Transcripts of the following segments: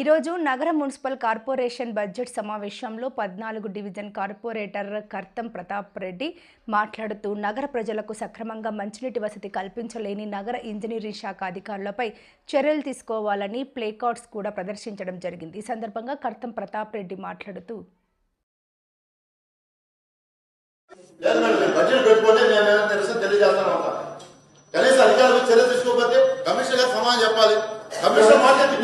ఈరోజు నగర municipal corporation budget సమావేశంలో పద్నాలుగు డివిజన్ కార్పొరేటర్ కర్తం ప్రతాప్ రెడ్డి మాట్లాడుతూ నగర ప్రజలకు సక్రమంగా మంచినీటి వసతి కల్పించలేని నగర ఇంజనీరింగ్ శాఖ అధికారులపై చర్యలు తీసుకోవాలని ప్లేకార్డ్స్ కూడా ప్రదర్శించడం జరిగింది. ఈ సందర్భంగా కర్తం ప్రతాప్ రెడ్డి మాట్లాడుతూ కనీసం అధికారులకు చర్య తీసుకోకపోతే కమిషనర్ గారు సమాధానం చెప్పాలి కమిషనర్ మాట్లాడి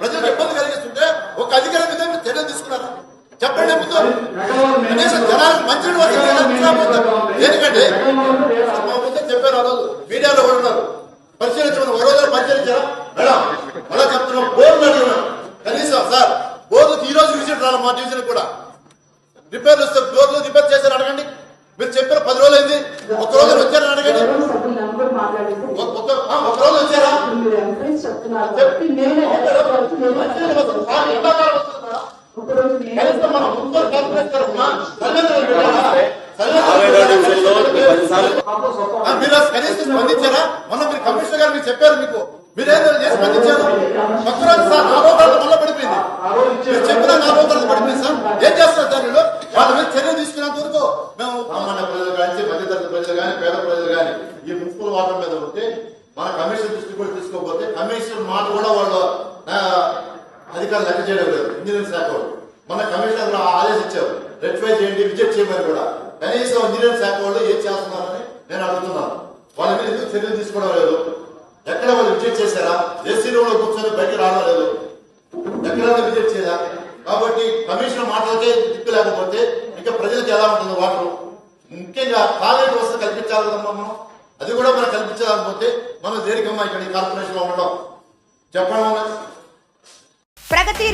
ప్రజలకు ఇబ్బంది కలిగిస్తుంటే ఒక అధికారి మీద మీరు చర్యలు తీసుకున్నారు చెప్పండి ముందు. కనీసం జనాలు మంచి ఎందుకంటే చెప్పారు ఆ రోజు. మీడియాలో ఉన్నారు. పరిశీలించమని ఒక రోజు పరిశీలించారా? మేడం అలా చెప్తున్నాం. బోర్డు అడిగినాం కనీసం సార్ బోర్డు ఈ రోజు విజిట్ రాలి మా డివిజన్ కూడా. రిపేర్ వస్తే డోర్లు రిపేర్ చేశారు అడగండి. మీరు చెప్పారు పది రోజులు అయింది. ఒక రోజు వచ్చారని అడగండి? ఒక- ఒక ఒక రోజు వచ్చారా? కనీసం మన మీరు కనీసం స్పందించారా మొన్న మీరు కమిషనర్ గారు చెప్పారు మీకు మీరేదో చేసి స్పందించారు సార్ మళ్ళీ పడిపోయింది మీరు చెప్పిన పడిపోయింది సార్ ఏం చేస్తారు సార్ వీళ్ళు వాళ్ళ మీద చర్య తీసుకున్నంత వరకు మేము ప్రజలు కానీ మధ్యతరగతి ప్రజలు కానీ పేద ప్రజలు కానీ ఈ మున్సిపల్ వాటర్ మీద ఉంటే మన కమిషన్ దృష్టి కూడా తీసుకోకపోతే కమిషన్ మాట కూడా వాళ్ళు అధికారులు లెక్క చేయడం లేదు ఇంజనీరింగ్ శాఖ వాళ్ళు మన కమిషనర్ ఆదేశించారు. రెక్టిఫై చేయండి రిజెక్ట్ చేయమని కూడా. కనీసం ఇంజనీరింగ్ శాఖ వాళ్ళు ఏం చేస్తున్నారని నేను అడుగుతున్నాను. వాళ్ళ మీద ఎందుకు చర్యలు తీసుకోవడం లేదు? ఎక్కడ వాళ్ళు రిజెక్ట్ చేశారా? ఏసీ రూమ్లో కూర్చొని బయట రావడం లేదు. ఎక్కడైనా రిజెక్ట్ చేయదా కాబట్టి కమిషనర్ మాటలకే దిక్కు లేకపోతే ఇంకా ప్రజలకు ఎలా ఉంటుంది వాటర్ ముఖ్యంగా కాలేజీ వసతి కల్పించాలి కదమ్మా మనం. అది కూడా మనం కల్పించాలకపోతే మనం దేనికమ్మా ఇక్కడ కార్పొరేషన్లో ఉండడం? చెప్పడం